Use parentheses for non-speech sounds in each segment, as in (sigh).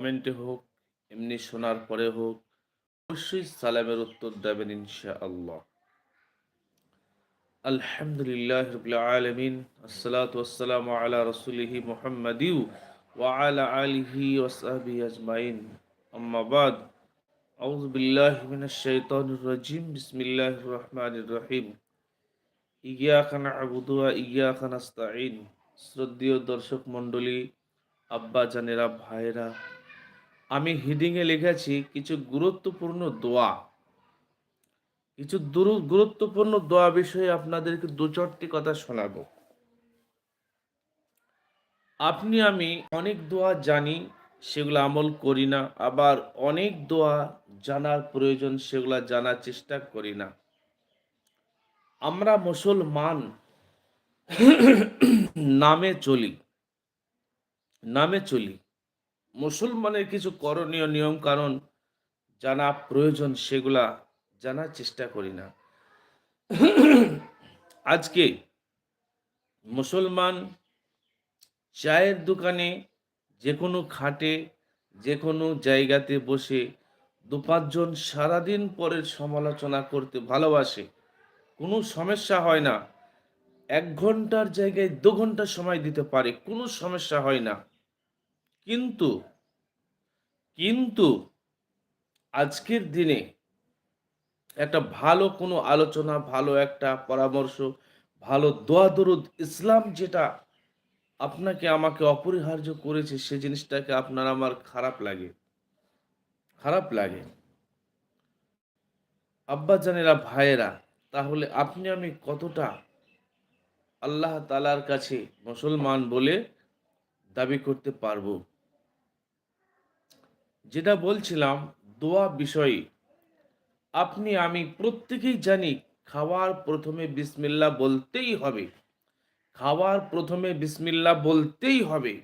কমেন্টে হোক, এমনি শোনার পরে হোক, অবশ্যই সালামের উত্তর দেবেন ইনশা আল্লাহ আলহামদুলিল্লাহ আলমিন, আসসালাতু আলা রসুলিহি মুহাম্মাদিউ ওয়া আলা আলিহি ওয়াসহাবি আজমাইন। আম্মা বাদ, আউযু বিল্লাহি মিনাশ শাইতানির রাজিম, বিসমিল্লাহির রহমানির রহিম। ইয়াকা না'বুদু ওয়া ইয়াকা নাস্তাঈন। শ্রদ্ধেয় দর্শক মণ্ডলী আব্বা জানেরা ভাইরা আমি হিডিংয়ে লিখেছি কিছু গুরুত্বপূর্ণ দোয়া। কিছু গুরুত্বপূর্ণ দোয়া বিষয়ে আপনাদেরকে দু চারটি কথা শোনাবো। আপনি আমি অনেক দোয়া জানি, সেগুলো আমল করি না। আবার অনেক দোয়া জানার প্রয়োজন, সেগুলো জানার চেষ্টা করি না। আমরা মুসলমান নামে চলি। নামে চলি। মুসলমানের কিছু করণীয় নিয়ম কারণ জানা প্রয়োজন, সেগুলা জানার চেষ্টা করি না। আজকে মুসলমান চায়ের দোকানে যে কোনো খাটে যে কোনো জায়গাতে বসে দু পাঁচজন সারাদিন পরের সমালোচনা করতে ভালোবাসে, কোনো সমস্যা হয় না। এক ঘণ্টার জায়গায় দু ঘণ্টা সময় দিতে পারে, কোনো সমস্যা হয় না। কিন্তু কিন্তু আজকের দিনে একটা ভালো কোনো আলোচনা, ভালো একটা পরামর্শ, ভালো দোয়া দরুদ ইসলাম যেটা আপনাকে আমাকে অপরিহার্য করেছে, সে জিনিসটাকে আপনার আমার খারাপ লাগে। খারাপ লাগে। আব্বাজানেরা ভাইয়েরা, তাহলে আপনি আমি কতটা আল্লাহ তালার কাছে মুসলমান বলে দাবি করতে পারব? যেটা বলছিলাম, দোয়া বিষয়ে আপনি, আমি প্রত্যেকেই জানি খাওয়ার প্রথমে বিসমিল্লা বলতেই হবে। খাওয়ার প্রথমে বিসমিল্লা বলতেই হবে।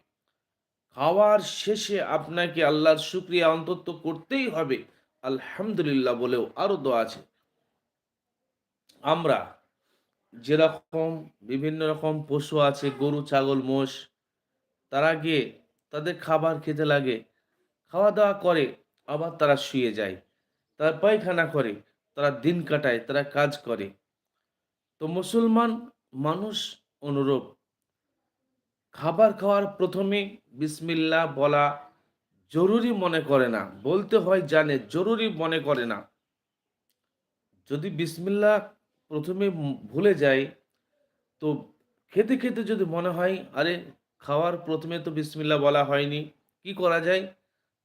খাওয়ার শেষে আপনাকে আল্লাহর শুক্রিয়া অন্তত করতেই হবে। আলহামদুলিল্লাহ বলেও আরও দোয়া আছে। আমরা যেরকম বিভিন্ন রকম পশু আছে, গরু, ছাগল, মোষ, তারা গিয়ে তাদের খাবার খেতে লাগে। খাওয়া দাওয়া করে, আবার তারা শুয়ে যায়। তারা পায়খানা করে, তারা দিন কাটায়, তারা কাজ করে। তো মুসলমান মানুষ অনুরূপ। খাবার খাওয়ার প্রথমে বিসমিল্লা বলা জরুরি মনে করে না। বলতে হয় জানে, জরুরি মনে করে না। যদি বিসমিল্লা প্রথমে ভুলে যায়, তো খেতে খেতে যদি মনে হয়, আরে খাওয়ার প্রথমে তো বিসমিল্লা বলা হয়নি, কি করা যায়?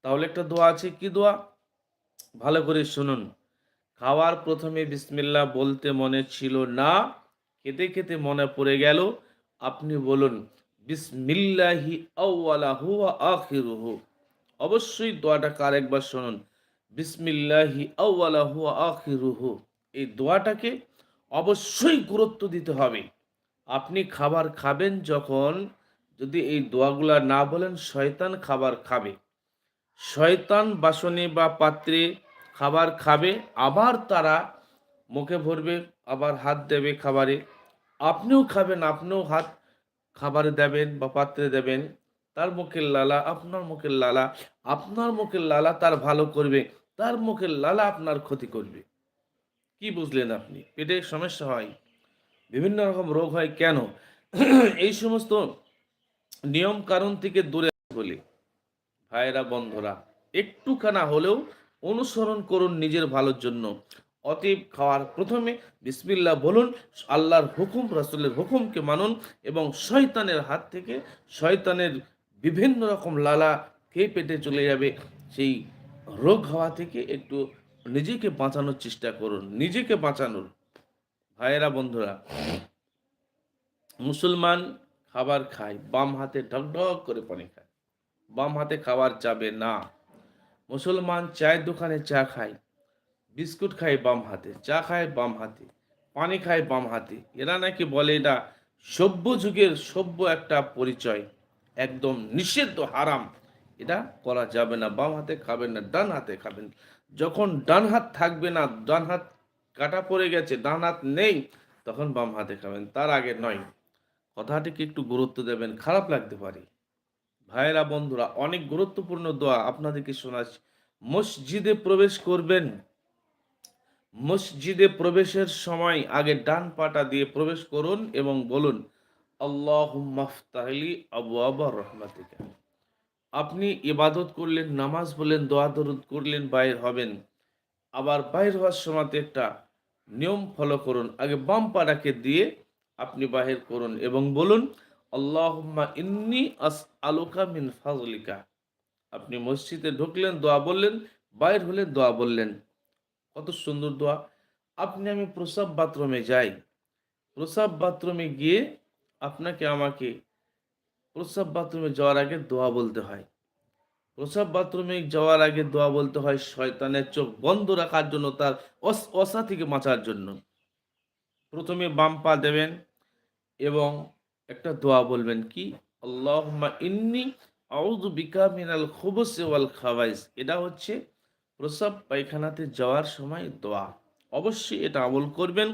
তাহলে একটা দোয়া আছে, কি দোয়া? ভালো করে শুনুন। খাওয়ার প্রথমে বিসমিল্লা বলতে মনে ছিল না, খেতে খেতে মনে পড়ে গেল। আপনি বলুন, বিসমিল্লাহি আউয়ালাহু ওয়া আখিরুহু। অবশ্যই দোয়াটা কার একবার শুনুন? বিসমিল্লাহি আউয়ালাহু ওয়া আখিরুহু। এই দোয়াটাকে অবশ্যই গুরুত্ব দিতে হবে। আপনি খাবার খাবেন যখন, যদি এই দোয়াগুলা না বলেন, শয়তান খাবার খাবে। শয়তান বাসনে বা পাত্রে খাবার খাবে, আবার তারা মুখে ভরবে, আবার হাত দেবে খাবারে। আপনিও খাবেন, আপনিও হাত খাবারে দেবেন বা পাত্রে দেবেন, তার মুখের লালা আপনার মুখের লালা, আপনার মুখের লালা তার ভালো করবে, তার মুখের লালা আপনার ক্ষতি করবে। কি বুঝলেন আপনি? পেটে সমস্যা হয়? বিভিন্ন রকম রোগ হয় কেন? (clears throat) এই সমস্ত নিয়ম কারণ থেকে দূরে ভাইরা বন্ধুরা, একটুখানা হলেও অনুসরণ করুন নিজের ভালোর জন্য। অতীব খাওয়ার প্রথমে বিসমিল্লাহ বলুন, আল্লাহর হুকুম, রাসূলের হুকুমকে মানুন এবং শয়তানের হাত থেকে শয়তানের বিভিন্ন রকম লালা খেয়ে পেটে চলে যাবে। সেই রোগ হওয়া থেকে একটু নিজেকে বাঁচানোর চেষ্টা করুন, নিজেকে বাঁচানোর। ভাইয়েরা, বন্ধুরা, মুসলমান খাবার খায়, বাম হাতে ঢক ঢক করে পানি খায়। বাম হাতে খাবার যাবে না। মুসলমান চায়ের দোকানে চা খায়, বিস্কুট খায় বাম হাতে, চা খায় বাম হাতে, পানি খায় বাম হাতে। এরা নাকি বলে এটা সভ্য যুগের সভ্য একটা পরিচয়, একদম নিষিদ্ধ, হারাম। এটা করা যাবে না, বাম হাতে খাবেন না, ডান হাতে খাবেন। যখন ডান হাত থাকবে না, ডান হাত কাটা পড়ে গেছে, ডান হাত নেই, তখন বাম হাতে খাবেন, তার আগে নয়। কথাটিকে একটু গুরুত্ব দেবেন, খারাপ লাগতে পারে। ভাইরা বন্ধুরা, অনেক গুরুত্বপূর্ণ দোয়া আপনাদেরকে শোনাচ্ছি। মসজিদে প্রবেশ করবেন। মসজিদে প্রবেশের সময় আগে ডান পাটা দিয়ে প্রবেশ করুন এবং বলুন আল্লাহ আবু আবার রহমাতিকা। আপনি ইবাদত করলেন, নামাজ বললেন দোয়া দরুদ করলেন, বাইর হবেন। আবার বাইর হওয়ার সময় একটা নিয়ম ফলো করুন। আগে বাম পাটাকে দিয়ে আপনি বাহির করুন এবং বলুন আল্লাহুম্মা ইন্নি আস আলুকা মিন ফাজলিকা। আপনি মসজিদে ঢুকলেন, দোয়া বললেন, বাইর হলে দোয়া বললেন। কত সুন্দর দোয়া। আপনি, আমি প্রসাব বাথরুমে যাই। প্রসাব বাথরুমে গিয়ে আপনাকে, আমাকে প্রসাব বাথরুমে যাওয়ার আগে দোয়া বলতে হয়। প্রসাব বাথরুমে যাওয়ার আগে দোয়া বলতে হয় শয়তানের চোখ বন্ধ রাখার জন্য, তার অস- থেকে বাঁচার জন্য। প্রথমে বাম পা দেবেন এবং একটা দোয়া বলবেন কি? আল্লাহুম্মা ইন্নি আউযু বিকা মিনাল খুবুসি ওয়াল খাবাইস। এটা হচ্ছে প্রসাব পায়খানাতে যাওয়ার সময় দোয়া। অবশ্যই এটা আমল করবেন।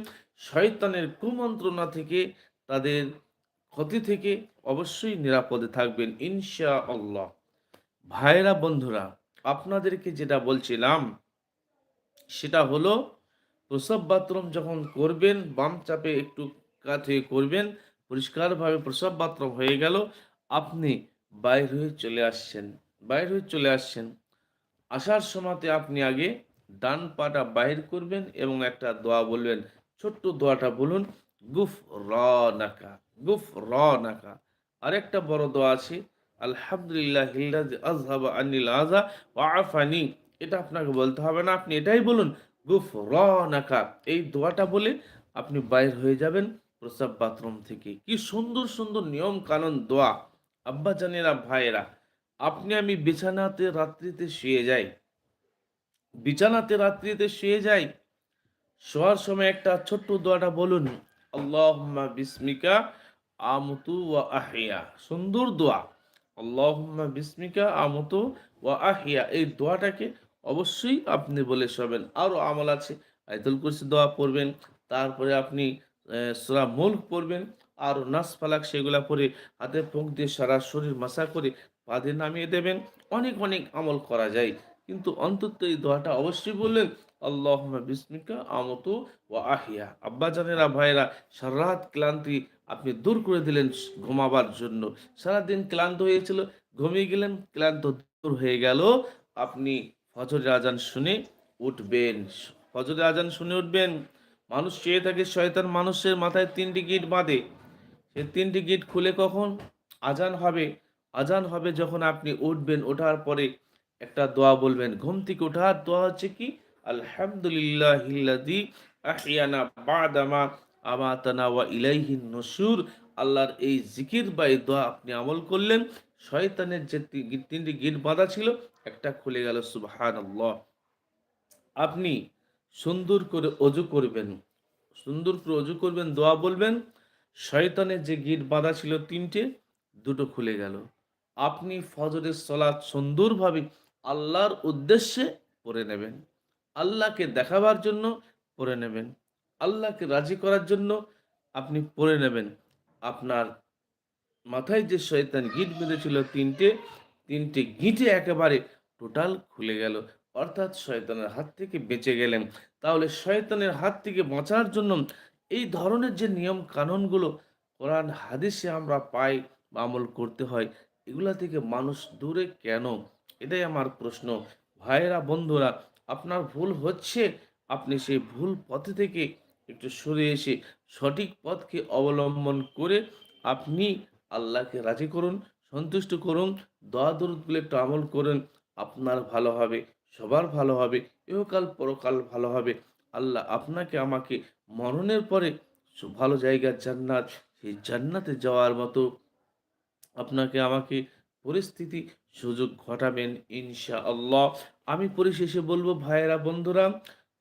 শয়তানের কুমন্ত্রণা থেকে, তাদের ক্ষতি থেকে অবশ্যই নিরাপদে থাকবেন ইনশা আল্লাহ ভাইরা বন্ধুরা, আপনাদেরকে যেটা বলছিলাম, সেটা হলো প্রসাব বাথরুম যখন করবেন, বাম চাপে একটু হয়ে করবেন পরিষ্কারভাবে প্রসাব বাথরুম হয়ে গেল। আপনি বাইর হয়ে চলে আসছেন, বাইর হয়ে চলে আসছেন। আসার সময়তে আপনি আগে ডান পাটা বাহির করবেন এবং একটা দোয়া বলবেন, ছোট্ট দোয়াটা বলুন, গুফ র নাকা, গুফ র নাকা। আরেকটা বড় দোয়া আছে, আলহামদুলিল্লাহ হিল্লাজি আজহাবা আনিল আজা আফানি। এটা আপনাকে বলতে হবে না, আপনি এটাই বলুন, গুফ র নাকা। এই দোয়াটা বলে আপনি বাইর হয়ে যাবেন। প্রসাব বাথরুম থেকে। কি সুন্দর সুন্দর নিয়ম কানুন দোয়া। আব্বা জানেরা, ভাইয়েরা, আপনি আমি বিছানাতে রাত্রিতে শুয়ে যাই। বিছানাতে রাত্রিতে শুয়ে যাই, শোয়ার সময় একটা ছোট্ট দোয়াটা বলুন। আল্লাহুম্মা বিস্মিকা আমতু ওয়া আহিয়া। সুন্দর দোয়া। আল্লাহুম্মা বিসমিকা আমতু ওয়া আহিয়া। এই দোয়াটাকে অবশ্যই আপনি বলে শোবেন। আরও আমল আছে। আয়তুল কুরসি দোয়া পড়বেন। তারপরে আপনি সুরা মুল্ক পড়বেন, আর নাস ফালাক সেগুলা পরে হাতে পোক দিয়ে সারা শরীর মাসা করে পাদে নামিয়ে দেবেন, অনেক অনেক আমল করা যায়। কিন্তু অন্তত এই দোয়াটা অবশ্যই বললেন আল্লাহ বিস্মিকা আমতু ও আহিয়া। আব্বা জানেরা ভাইরা সারা রাত ক্লান্তি আপনি দূর করে দিলেন ঘুমাবার জন্য। সারাদিন ক্লান্ত হয়েছিল, ঘুমিয়ে গেলেন, ক্লান্ত দূর হয়ে গেল। আপনি ফজরের আজান শুনে উঠবেন। ফজরের আজান শুনে উঠবেন। মানুষ চেয়ে থাকে শয়তান মানুষের মাথায় তিনটি গিট বাঁধে। সে তিনটি গিট খুলে কখন? আজান হবে। আজান হবে যখন আপনি উঠবেন। ওঠার পরে একটা দোয়া বলবেন। ঘুম থেকে ওঠার দোয়া হচ্ছে কি? আলহামদুলিল্লাহ আহিয়ানা বাদামা আমাতানা ওয়া ইলাইহিন নসুর। আল্লাহর এই জিকির বা এই দোয়া আপনি আমল করলেন। শয়তানের যে তিনটি গিট বাঁধা ছিল, একটা খুলে গেল। সুবহানাল্লাহ। আপনি সুন্দর করে অজু করবেন। সুন্দর করে অজু করবেন, দোয়া বলবেন। শয়তানের যে গিট বাঁধা ছিল তিনটে, দুটো খুলে গেল। আপনি ফজরের সলাৎ সুন্দরভাবে আল্লাহর উদ্দেশ্যে পড়ে নেবেন। আল্লাহকে দেখাবার জন্য পড়ে নেবেন। আল্লাহকে রাজি করার জন্য আপনি পড়ে নেবেন। আপনার মাথায় যে শয়তান গিট বেঁধেছিল তিনটে তিনটে গিটে একেবারে টোটাল খুলে গেল। অর্থাৎ শয়তানের হাত থেকে বেঁচে গেলেন। তাহলে শয়তানের হাত থেকে বাঁচার জন্য এই ধরনের যে নিয়ম কানুনগুলো কোরআন, হাদিসে আমরা পাই বা আমল করতে হয়, এগুলা থেকে মানুষ দূরে কেন? এটাই আমার প্রশ্ন। ভাইয়েরা, বন্ধুরা, আপনার ভুল হচ্ছে, আপনি সেই ভুল পথে থেকে একটু সরে এসে সঠিক পথকে অবলম্বন করে আপনি আল্লাহকে রাজি করুন, সন্তুষ্ট করুন দোয়া দরুদগুলো একটু আমল করুন, আপনার ভালো হবে। সবার ভালো হবে, ইহকাল পরকাল ভালো হবে। আল্লাহ আপনাকে আমাকে মরণের পরে ভালো জায়গার জান্নাত, সেই জান্নাতে যাওয়ার মতো আপনাকে আমাকে পরিস্থিতি সুযোগ ঘটাবেন ইনশা আল্লাহ আমি পরিশেষে বলব, ভাইয়েরা, বন্ধুরা,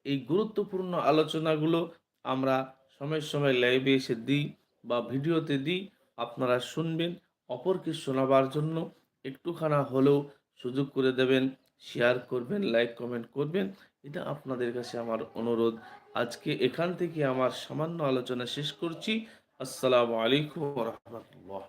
এই গুরুত্বপূর্ণ আলোচনাগুলো আমরা সময় সময় লাইভে এসে দিই বা ভিডিওতে দিই। আপনারা শুনবেন, অপরকে শোনাবার জন্য একটুখানা হলেও সুযোগ করে দেবেন। শেয়ার করবেন, লাইক, কমেন্ট করবেন। এটা আপনাদের কাছে আমার অনুরোধ। আজকে এখান থেকে আমার সামান্য আলোচনা শেষ করছি। আসসালামু আলাইকুম রহমতুল্লাহ।